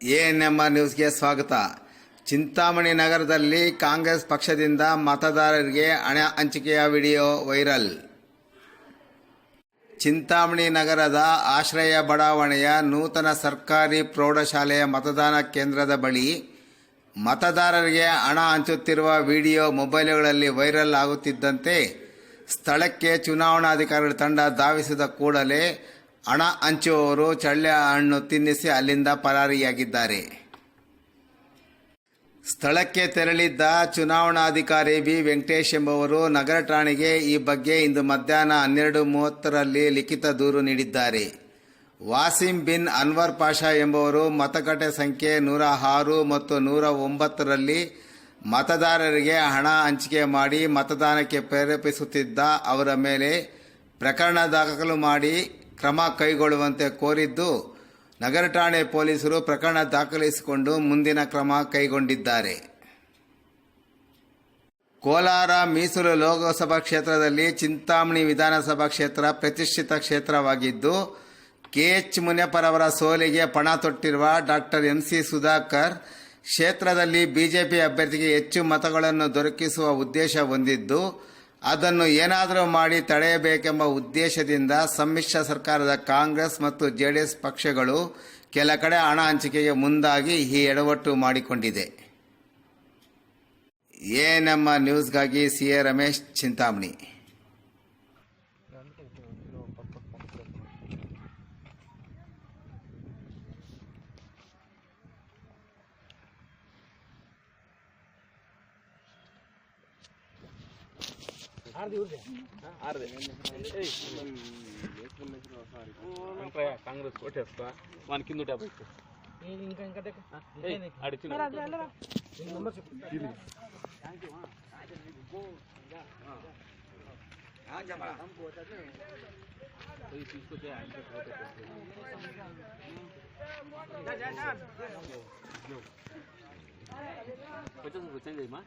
ANMR ನ್ಯೂಸ್ಗೆ ಸ್ವಾಗತ. ಚಿಂತಾಮಣಿ ನಗರದಲ್ಲಿ ಕಾಂಗ್ರೆಸ್ ಪಕ್ಷದಿಂದ ಮತದಾರರಿಗೆ ಹಣ ಹಂಚಿಕೆಯ ವಿಡಿಯೋ ವೈರಲ್. ಚಿಂತಾಮಣಿ ನಗರದ ಆಶ್ರಯ ಬಡಾವಣೆಯ ನೂತನ ಸರ್ಕಾರಿ ಪ್ರೌಢಶಾಲೆಯ ಮತದಾನ ಕೇಂದ್ರದ ಬಳಿ ಮತದಾರರಿಗೆ ಹಣ ಹಂಚುತ್ತಿರುವ ವಿಡಿಯೋ ಮೊಬೈಲ್ಗಳಲ್ಲಿ ವೈರಲ್ ಆಗುತ್ತಿದ್ದಂತೆ ಸ್ಥಳಕ್ಕೆ ಚುನಾವಣಾಧಿಕಾರಿಗಳ ತಂಡ ಧಾವಿಸಿದ ಕೂಡಲೇ ಹಣ ಹಂಚುವವರು ಚಳ್ಳೆ ಹಣ್ಣು ತಿನ್ನಿಸಿ ಅಲ್ಲಿಂದ ಪರಾರಿಯಾಗಿದ್ದಾರೆ. ಸ್ಥಳಕ್ಕೆ ತೆರಳಿದ್ದ ಚುನಾವಣಾಧಿಕಾರಿ ಬಿ ವೆಂಕಟೇಶ್ ಎಂಬುವರು ನಗರ ಠಾಣೆಗೆ ಈ ಬಗ್ಗೆ ಇಂದು ಮಧ್ಯಾಹ್ನ ಹನ್ನೆರಡು ಮೂವತ್ತರಲ್ಲಿ ಲಿಖಿತ ದೂರು ನೀಡಿದ್ದಾರೆ. ವಾಸಿಂ ಬಿನ್ ಅನ್ವರ್ ಪಾಷಾ ಎಂಬುವರು ಮತಗಟ್ಟೆ ಸಂಖ್ಯೆ ನೂರ ಆರು ಮತ್ತು ನೂರ ಒಂಬತ್ತರಲ್ಲಿ ಮತದಾರರಿಗೆ ಹಣ ಹಂಚಿಕೆ ಮಾಡಿ ಮತದಾನಕ್ಕೆ ಪ್ರೇರೇಪಿಸುತ್ತಿದ್ದ ಅವರ ಮೇಲೆ ಪ್ರಕರಣ ದಾಖಲು ಮಾಡಿ ಕ್ರಮ ಕೈಗೊಳ್ಳುವಂತೆ ಕೋರಿದ್ದು ನಗರ ಠಾಣೆ ಪೊಲೀಸರು ಪ್ರಕರಣ ದಾಖಲಿಸಿಕೊಂಡು ಮುಂದಿನ ಕ್ರಮ ಕೈಗೊಂಡಿದ್ದಾರೆ. ಕೋಲಾರ ಮೀಸಲು ಲೋಕಸಭಾ ಕ್ಷೇತ್ರದಲ್ಲಿ ಚಿಂತಾಮಣಿ ವಿಧಾನಸಭಾ ಕ್ಷೇತ್ರ ಪ್ರತಿಷ್ಠಿತ ಕ್ಷೇತ್ರವಾಗಿದ್ದು, ಕೆಎಚ್ ಮುನಿಯಪ್ಪರವರ ಸೋಲಿಗೆ ಪಣ ತೊಟ್ಟಿರುವ ಡಾಕ್ಟರ್ ಎಂ ಸಿ ಸುಧಾಕರ್ ಕ್ಷೇತ್ರದಲ್ಲಿ ಬಿಜೆಪಿ ಅಭ್ಯರ್ಥಿಗೆ ಹೆಚ್ಚು ಮತಗಳನ್ನು ದೊರಕಿಸುವ ಉದ್ದೇಶ ಹೊಂದಿದ್ದು ಅದನ್ನು ಏನಾದರೂ ಮಾಡಿ ತಡೆಯಬೇಕೆಂಬ ಉದ್ದೇಶದಿಂದ ಸಮ್ಮಿಶ್ರ ಸರ್ಕಾರದ ಕಾಂಗ್ರೆಸ್ ಮತ್ತು ಜೆಡಿಎಸ್ ಪಕ್ಷಗಳು ಕೆಲ ಕಡೆ ಹಣ ಹಂಚಿಕೆಗೆ ಮುಂದಾಗಿ ಈ ಎಡವಟ್ಟು ಮಾಡಿಕೊಂಡಿದೆ. ಏ ನಮ್ಮ ನ್ಯೂಸ್ಗಾಗಿ C A Ramesh Chintamani. Congress కొట్టేస్తా వాని కింద డబ్బు అడిచిన తీసుకొచ్చే వచ్చేసి చేంజ్ అయ్యమా